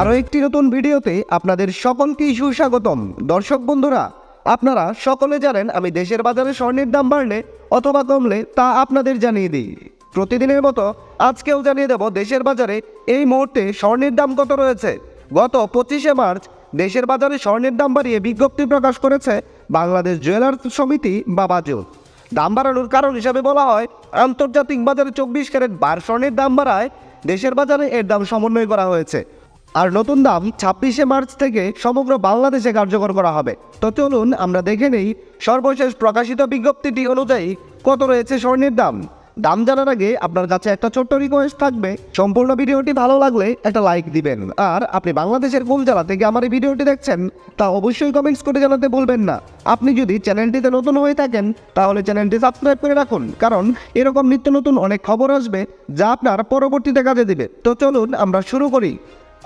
আরও একটি নতুন ভিডিওতে আপনাদের সকলকেই সুস্বাগতম। দর্শক বন্ধুরা, আপনারা সকলে জানেন আমি দেশের বাজারে স্বর্ণের দাম বাড়লে অথবা কমলে তা আপনাদের জানিয়ে দিই। প্রতিদিনের মতো আজকেও জানিয়ে দেব দেশের বাজারে এই মুহূর্তে স্বর্ণের দাম কত রয়েছে। গত পঁচিশে মার্চ দেশের বাজারে স্বর্ণের দাম বাড়িয়ে বিজ্ঞপ্তি প্রকাশ করেছে বাংলাদেশ জুয়েলার্স সমিতি বা বাজুত দাম বাড়ানোর কারণ হিসাবে বলা হয়, আন্তর্জাতিক বাজারে চব্বিশ ক্যারেট বার স্বর্ণের দাম বাড়ায় দেশের বাজারে এর দাম সমন্বয় করা হয়েছে। আর নতুন দাম ছাব্বিশে মার্চ থেকে সমগ্র বাংলাদেশে কার্যকর করা হবে। তো চলুন আমরা দেখে নেই সর্বশেষ প্রকাশিত বিজ্ঞপ্তিটি অনুযায়ী কত রয়েছে স্বর্ণের দাম। দাম জানার আগে আপনার কাছে একটা ছোট্ট রিকোয়েস্ট থাকবে। সম্পূর্ণ ভিডিওটি ভালো লাগলে একটা লাইক দিবেন। আর আপনি বাংলাদেশের কোন জেলা থেকে আমার এই ভিডিওটি দেখছেন, তা অবশ্যই কমেন্টস করে জানাতে বলবেন না। আপনি যদি চ্যানেলটিতে নতুন হয়ে থাকেন, তাহলে চ্যানেলটি সাবস্ক্রাইব করে রাখুন। কারণ এরকম নিত্য নতুন অনেক খবর আসবে, যা আপনার পরবর্তীতে কাজে দিবে। তো চলুন আমরা শুরু করি।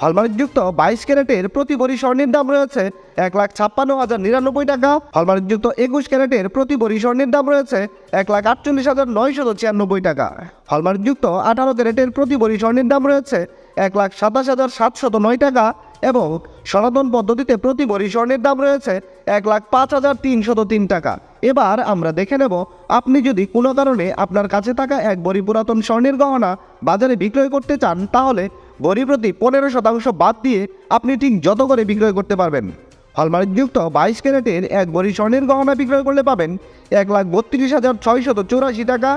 হলমার্কযুক্ত বাইশ ক্যারেটের প্রতি ভরি স্বর্ণের দাম রয়েছে এক লাখ ছাপ্পান্ন হাজার নিরানব্বই টাকা। হলমার্কযুক্ত একুশ ক্যারেটের প্রতি ভরি স্বর্ণের দাম রয়েছে এক লাখ আটচল্লিশ হাজার নয়শত ছিয়ানব্বই টাকা। হলমার্কযুক্ত আঠারো ক্যারেটের প্রতি ভরি স্বর্ণের দাম রয়েছে এক লাখ সাতাশ হাজার সাতশত নয় টাকা এবং সনাতন পদ্ধতিতে প্রতি ভরি স্বর্ণের দাম রয়েছে এক লাখ পাঁচ হাজার তিনশত তিন টাকা। এবার আমরা দেখে নেব, আপনি যদি কোনো কারণে আপনার কাছে থাকা এক বড়ি পুরাতন স্বর্ণের গহনা বাজারে বিক্রয় করতে চান, তাহলে বড়ি প্রতি পনেরো শতাংশ বাদ দিয়ে আপনি ঠিক যত করে বিক্রয় করতে পারবেন। হলমার্কযুক্ত বাইশ ক্যারেটের এক বড়ি স্বর্ণের গহনা বিক্রয় করলে পাবেন এক লাখ বত্রিশ হাজার ছয়শত চৌরাশি টাকা।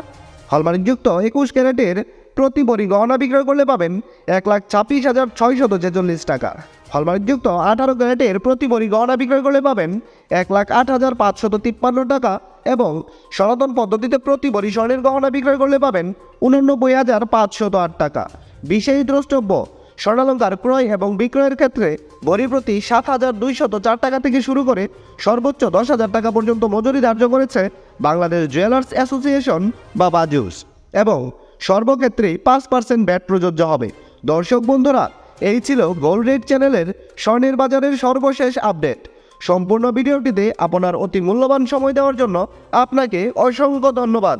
হলমার্কযুক্ত একুশ ক্যারেটের প্রতি বড়ি গহনা বিক্রয় করলে পাবেন এক লাখ ছাব্বিশ হাজার ছয়শত ছেচল্লিশ টাকা। হলমার্কযুক্ত আঠারো ক্যারেটের প্রতি বড়ি গহনা বিক্রয় করলে পাবেন এক লাখ আট হাজার পাঁচশত তিপ্পান্ন টাকা এবং সনাতন পদ্ধতিতে প্রতি বড়ি স্বর্ণের গহনা বিক্রয় করলে পাবেন উননব্বই হাজার পাঁচশত আট টাকা। বিশেষ দ্রষ্টব্য স্বর্ণালঙ্কার ক্রয় এবং বিক্রয়ের ক্ষেত্রে বড়ি প্রতি সাত হাজার দুইশত চার টাকা থেকে শুরু করে সর্বোচ্চ দশ হাজার টাকা পর্যন্ত মজুরি ধার্য করেছে বাংলাদেশ জুয়েলার্স অ্যাসোসিয়েশন বা বাজুস এবং সর্বক্ষেত্রে পাঁচ পার্সেন্ট ব্যাট প্রযোজ্য হবে। দর্শক বন্ধুরা, এই ছিল গোল্ড রেট চ্যানেলের স্বর্ণের বাজারের সর্বশেষ আপডেট। সম্পূর্ণ ভিডিওটিতে আপনার অতি মূল্যবান সময় দেওয়ার জন্য আপনাকে অসংখ্য ধন্যবাদ।